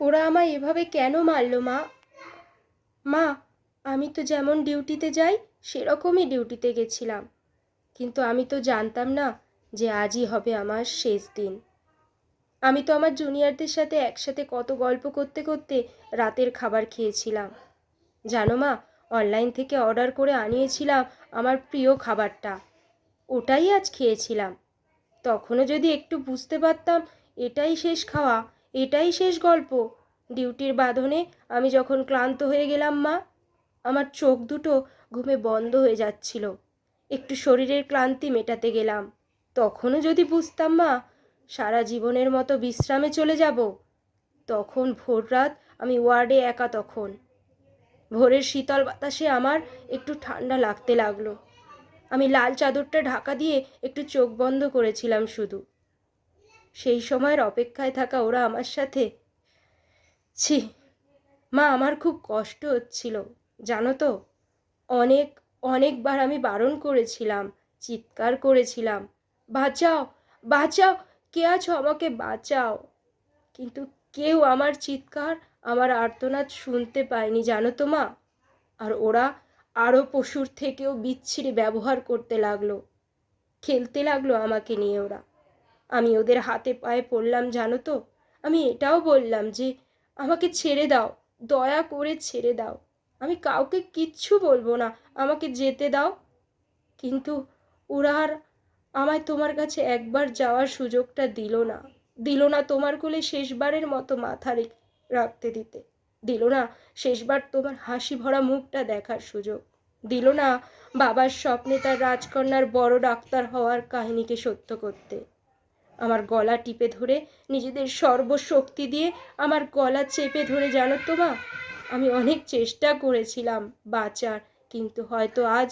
ওরা আমায় এভাবে কেন মারলো, মা? মা, আমি তো যেমন ডিউটিতে যাই, সেরকমই ডিউটিতে গেছিলাম। কিন্তু আমি তো জানতাম না যে আজই হবে আমার শেষ দিন। আমি তো আমার জুনিয়রদের সাথে একসাথে কত গল্প করতে করতে রাতের খাবার খেয়েছিলাম। জানো মা, অনলাইন থেকে অর্ডার করে আনিয়েছিলাম আমার প্রিয় খাবারটা। ওটাই আজ খেয়েছিলাম। তখনও যদি একটু বুঝতে পারতাম, এটাই শেষ খাওয়া। এটাই শেষ গল্প। ডিউটির বাঁধনে আমি যখন ক্লান্ত হয়ে গেলাম, মা, আমার চোখ দুটো ঘুমে বন্ধ হয়ে যাচ্ছিল। একটু শরীরের ক্লান্তি মেটাতে গেলাম। তখনও যদি বুঝতাম, মা, সারা জীবনের মতো বিশ্রামে চলে যাব, তখন ভোর রাত আমি ওয়ার্ডে একা তখন। ভোরের শীতল বাতাসে আমার একটু ঠান্ডা লাগতে লাগল। আমি লাল চাদরটা ঢাকা দিয়ে একটু চোখ বন্ধ করেছিলাম শুধু। সেই সময়ের অপেক্ষায় থাকা ওরা আমার সাথে। ছি, মা, আমার খুব কষ্ট হচ্ছিল, জানো তো? অনেক, অনেকবার আমি বারণ করেছিলাম, চিৎকার করেছিলাম, বাঁচাও বাঁচাও, কে আছো আমাকে বাঁচাও? কিন্তু কেউ আমার চিৎকার, আমার আর্তনাদ শুনতে পায়নি, জানো তো মা? আর ওরা আরও পশুর থেকেও বিচ্ছিরি ব্যবহার করতে লাগল, খেলতে লাগল আমাকে নিয়ে ওরা। আমি ওদের হাতে পায়ে পড়লাম, জানো তো? আমি এটাও বললাম যে, আমাকে ছেড়ে দাও, দয়া করে ছেড়ে দাও। আমি কাউকে কিচ্ছু বলব না, আমাকে যেতে দাও। কিন্তু ওরা আর আমায় তোমার কাছে একবার যাওয়ার সুযোগটা দিল না। দিল না তোমার কোলে শেষবারের মতো মাথা রেখ- রাখতে দিতে। দিল না শেষবার তোমার হাসি ভরা মুখটা দেখার সুযোগ। দিল না বাবার স্বপ্নে তার রাজকন্যার বড় ডাক্তার হওয়ার কাহিনীকে সত্য করতে। আমার গলা টিপে ধরে নিজেদের সর্বশক্তি দিয়ে আমার গলা চেপে ধরে, জানো তো মা? আমি অনেক চেষ্টা করেছিলাম বাঁচার, কিন্তু হয়তো আজ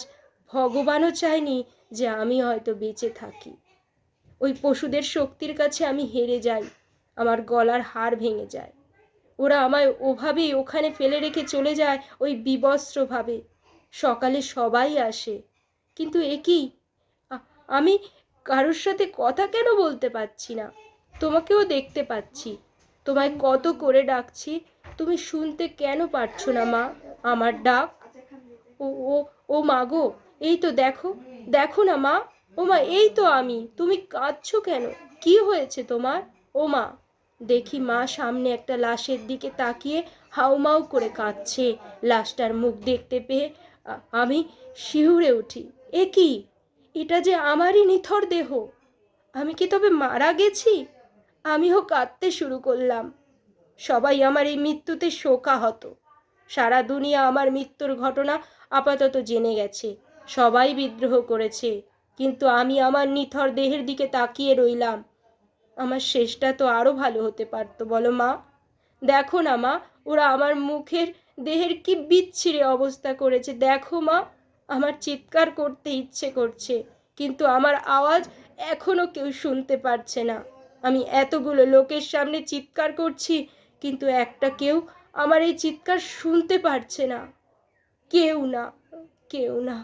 ভগবানও চায়নি যে আমি হয়তো বেঁচে থাকি। ওই পশুদের শক্তির কাছে আমি হেরে যাই, আমার গলার হার ভেঙে যায়। ওরা আমায় ওভাবেই ওখানে ফেলে রেখে চলে যায় ওই বিবস্ত্রভাবে। সকালে সবাই আসে, কিন্তু একই আমি কারোর সাথে কথা কেন বলতে পারছি না? তোমাকেও দেখতে পাচ্ছি। তোমায় কত করে ডাকছি, তুমি শুনতে কেন পারছ না, মা? আমার ডাক? ও ও ও মা গো, এই তো দেখো দেখো না মা। ও মা, এই তো আমি, তুমি কাঁদছো কেন? কি হয়েছে তোমার? ও মা, দেখি মা সামনে একটা লাশের দিকে তাকিয়ে হাউমাউ করে কাঁদছে। লাশটার মুখ দেখতে পেয়ে আমি শিহুরে উঠি। এ কি? এটা যে আমারই নিথর দেহ। আমি কি তবে মারা গেছি? আমিও কাঁদতে শুরু করলাম। সবাই আমার এই মৃত্যুতে শোকাহত। সারা দুনিয়া আমার মৃত্যুর ঘটনা আপাতত জেনে গেছে। সবাই বিদ্রোহ করেছে। কিন্তু আমি আমার নিথর দেহের দিকে তাকিয়ে রইলাম। আমার শেষটা তো আরও ভালো হতে পারতো, বলো মা। দেখো না মা, ওরা আমার মুখের দেহের কি বিচ্ছিরে অবস্থা করেছে। দেখো মা। আমার চিৎকার করতে ইচ্ছে করছে, কিন্তু আমার আওয়াজ এখনও কেউ শুনতে পারছে না। আমি এতগুলো লোকের সামনে চিৎকার করছি, কিন্তু একটা কেউ আমার এই চিৎকার শুনতে পারছে না। কেউ না কেউ না।